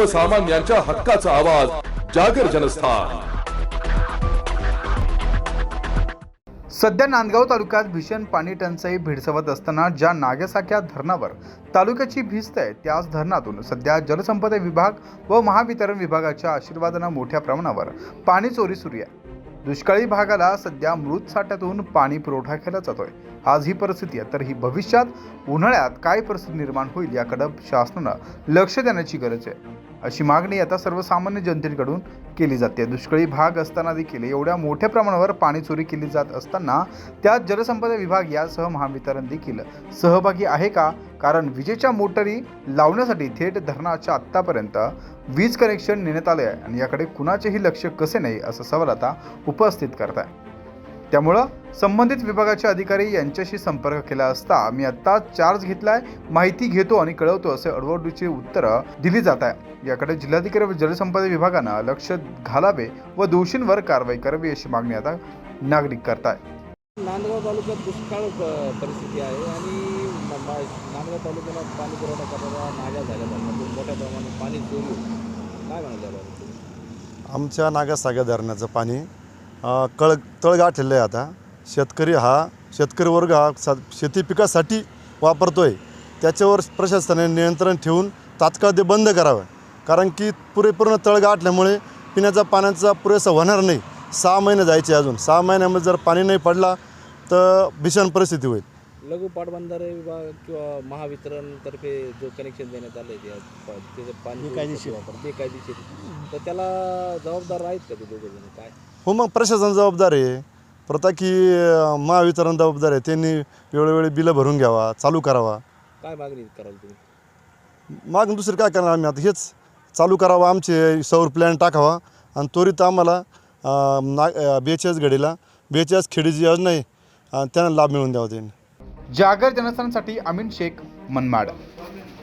सर्वसामान्यांच्या हक्काचा आवाज जागर जनस्थान. सध्या नांदगाव तालुक्यात भीषण पाणी टंचाई भेडसावत असताना ज्या नागेसाख्या धरणावर तालुक्याची भिस्त आहे त्याच धरणातून सध्या जलसंपदा विभाग व महावितरण विभागाच्या आशीर्वादानं मोठ्या प्रमाणावर पाणी चोरी सुरू आहे. दुष्काळी भागाला सध्या मृत साठ्यातून पाणी पुरवठा केला जातोय. आज ही परिस्थिती आहे तर ही भविष्यात उन्हाळ्यात काय परिस्थिती निर्माण होईल याकडं शासनानं लक्ष देण्याची गरज आहे. अशी मागणी आता सर्वसामान्य जनतेकडून केली जाते. दुष्काळी भाग असताना देखील एवढ्या मोठ्या प्रमाणावर पाणी चोरी केली जात असताना त्यात जलसंपदा विभाग यासह महावितरण देखील सहभागी आहे का? कारण विजेच्या मोटरी लावण्यासाठी थेट धरणाच्या आत्तापर्यंत वीज कनेक्शन नेण्यात आले आहे आणि याकडे कुणाचेही लक्ष कसे नाही असा सवाल आता उपस्थित करत आहे त्यामुळं संबंधित विभागाचे अधिकारी यांच्याशी संपर्क केला असता मी आत्ता चार्ज घेतलाय माहिती घेतो आणि कळवतो असे अडवडूची उत्तरं दिली जात आहे. याकडे जिल्हाधिकारी व जलसंपदा विभागानं लक्ष घालावे व दोषींवर कारवाई करावी अशी मागणी आता नागरिक करताय. नांदगाव तालुक्यात दुष्काळ परिस्थिती आहे आणि नांदगाव तालुक्याला पाणी पुरवठा करणाऱ्या नाल्या झाल्या धरणातून मोठ्या प्रमाणात पाणी. काय म्हणाल आमच्या नागासागर धरणाचं पाणी कळ तळगाठलेलं आहे आता. शेतकरी हा शेतकरी वर्ग हा सा शेती पिकासाठी वापरतो आहे त्याच्यावर प्रशासनाने नियंत्रण ठेवून तात्काळ ते बंद करावं. कारण की पुरेपूर्ण तळ गाठल्यामुळे पिण्याचा पाण्याचा पुरेसा होणार नाही. सहा महिने जायचे अजून. सहा महिन्यामध्ये जर पाणी नाही पडला तर भीषण परिस्थिती होईल. लघु पाटबंधारे विभाग किंवा महावितरणतर्फे जो कनेक्शन देण्यात आलं आहे त्या त्याचं पाणी बेकायदेशीर. वापर बेकायदेशीर. तर त्याला जबाबदार आहेत का ते दोघं जण? काय? हो मग प्रशासन जबाबदार आहे. प्रथा की अ, महावितरण जबाबदार आहे. त्यांनी वेळोवेळी बिलं भरून घ्यावा चालू करावा. काय मागणी कराल तुम्ही? मागून दुसरं काय करणार आम्ही आता? हेच चालू करावं आमचे सौर प्लॅन टाकावा. आणि त्वरित आम्हाला अं, ना बेचाळीस घडीला बेचाळीस खेडीची योजना आहे अं, त्यांना लाभ मिळवून द्यावा त्यांनी. जागर जनस्थानसाठी अमीन शेख मनमाड